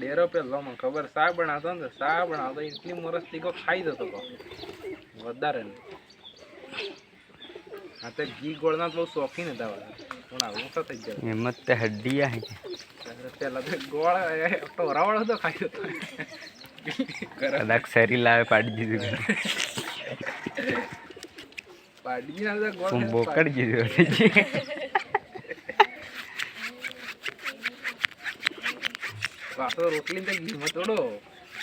ડેરો પેલો મને ખબર શાક બનાવતો ને તો શાક બનાવતો એટલી મરસ તીખો ખાઈ જતો તો વધારે ને હા તો ઘી ગોળના તો બહુ શોખીન હતા બધા પણ આવું તો થઈ જાય એમાં તે હડ્ડિયા હે પેલા તો ગોળ ટોરાવાળો તો ખાઈ જતો કદાચ શરીર લાવે પાડી દીધું પાડી ના તો ગોળ હું ખાઈને બોકડ દીધું પાછો રોટલી તો ઘીમાં તોડો.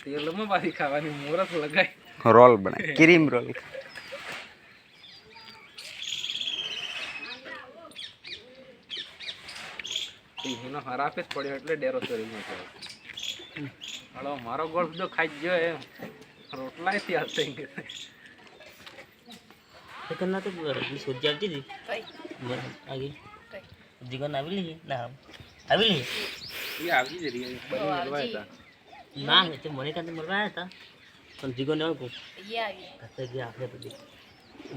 તેલમાં પાછી ખાવાની મોરસ લગાય રોલ બનાય ક્રીમ રોલ. એનો હરાફે જ પડ્યો એટલે ડેરો ચોરી ગયો. હળો મારો ગોળ બધો ખાઈ ગયો એમ. રોટલા થી હશે ના તો વીસ હજાર દીધી આગે જીગન આવી લીધી? ના. આવી એ જ રહી બની મળવા હતા ના એ મને કાંતે મળવા હતા. પણ જીગન આવ્યો ઘરે ગયા આપણે બધી.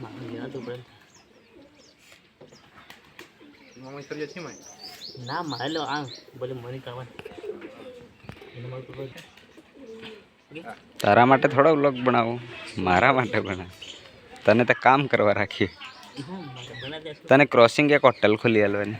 મારું ગયા તો પણ. મમ્મી સર છે મેં ના મારે લો આ ભલે મને કરવા એને મારું તો તારા માટે થોડો વ્લોગ બનાવું મારા માટે બનાવ તને તો કામ કરવા રાખીએ. તને ક્રોસિંગ એક હોટલ ખોલી આલવાની.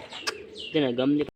તેને ગમને